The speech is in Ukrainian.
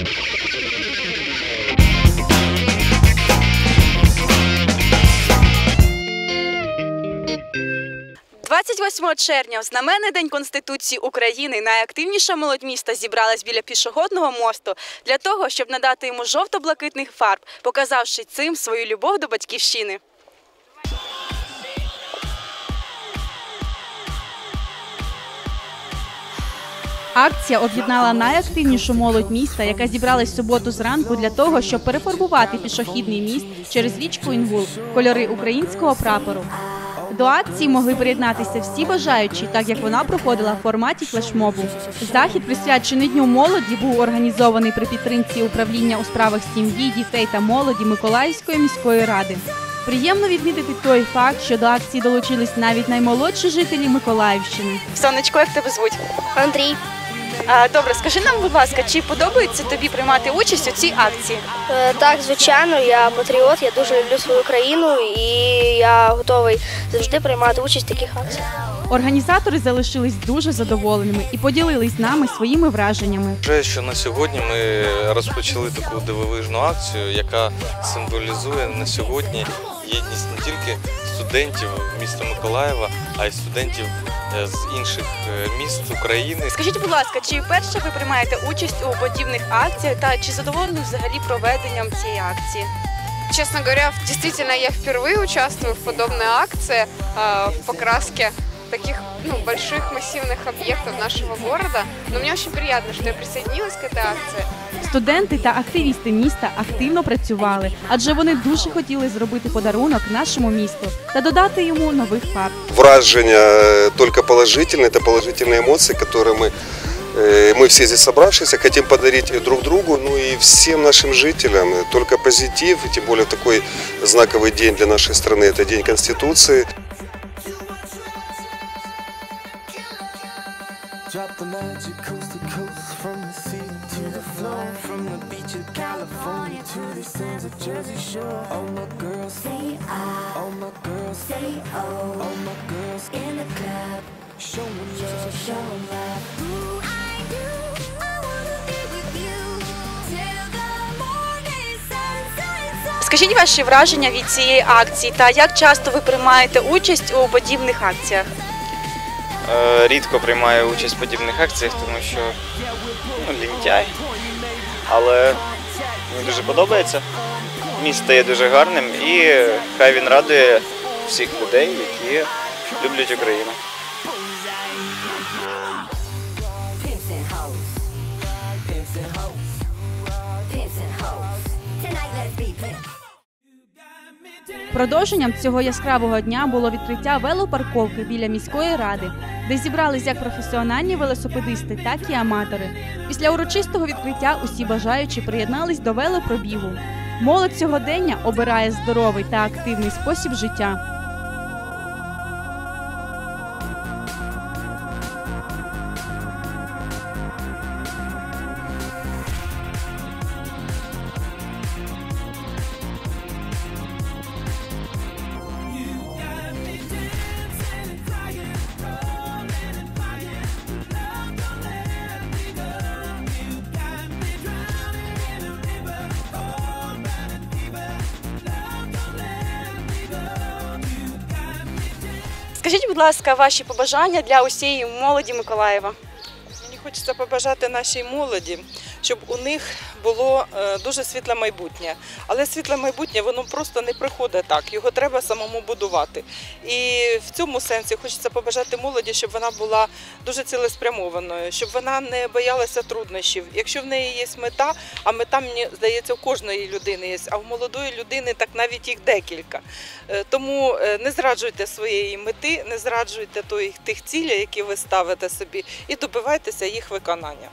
– 28 червня, в знаменний день Конституції України, найактивніша молодь міста зібралась біля пішохідного мосту для того, щоб надати йому жовто-блакитних фарб, показавши цим свою любов до батьківщини. Акція об'єднала найактивнішу молодь міста, яка зібралась в суботу зранку для того, щоб перефарбувати пішохідний міст через річку Інгул кольори українського прапору. До акції могли приєднатися всі бажаючі, так як вона проходила в форматі флешмобу. Захід, присвячений Дню молоді, був організований при підтримці управління у справах сім'ї, дітей та молоді Миколаївської міської ради. Приємно відмітити той факт, що до акції долучились навіть наймолодші жителі Миколаївщини. Сонечко, як тебе звуть? Андрій, Добре, скажи нам, будь ласка, чи подобається тобі приймати участь у цій акції? Е, так, звичайно, я патріот, я дуже люблю свою країну і я готовий завжди приймати участь в таких акціях. Організатори залишились дуже задоволеними і поділились з нами своїми враженнями. Вже що на сьогодні ми розпочали таку дивовижну акцію, яка символізує на сьогодні єдність не тільки студентів міста Миколаєва, а й студентів з інших е, міст України. Скажіть, будь ласка, чи вперше ви приймаєте участь у подібних акціях та чи задоволені взагалі проведенням цієї акції? Честно говоря, действительно, я впервые участвую в подобной акции э, в покраске таких ну, больших массивных объектов нашего города. Но мне очень приятно, что я присоединилась к этой акции. Студенти та активісти міста активно працювали, адже вони дуже хотіли зробити подарунок нашому місту та додати йому нових фарб. враження э, только положительные, это положительные эмоции, которые мы, э, мы все здесь собравшиеся хотим подарить друг другу, ну и всем нашим жителям только позитив, и тем более такой знаковый день для нашей страны, это День Конституции. Drop the magic coast to coast from the sea to the floor, from the beach of California to the sands of Jersey Shore. All my girls say I, all my girls say oh, all my girls in the club, showing love, showing love. Who I do, I wanna be with you till the morning sun. Скажіть ваші враження від цієї акції та як часто ви приймаєте участь у подібних акціях? Е, Рідко приймаю участь в подібних акціях, тому що ну, лінтяй. Але мені дуже подобається. Місто є дуже гарним і хай він радує всіх людей, які люблять Україну. Продовженням цього яскравого дня було відкриття велопарковки біля міської ради, де зібрались як професіональні велосипедисти, так і аматори. Після урочистого відкриття усі бажаючі приєднались до велопробігу. Молодь сьогодення обирає здоровий та активний спосіб життя. Скажіть, будь ласка, ваші побажання для усієї молоді Миколаєва. Мені хочеться побажати нашій молоді, щоб у них було е, дуже світле майбутнє. Але світле майбутнє воно просто не приходить так. Його треба самому будувати. І в цьому сенсі хочеться побажати молоді, щоб вона була дуже цілеспрямованою, щоб вона не боялася труднощів. Якщо в неї є мета, а мета мені здається, у кожної людини є, а в молодої людини так навіть їх декілька. Е, Тому е, не зраджуйте своєї мети, не зраджуйте тих цілей, які ви ставите собі, і добивайтеся їх виконання.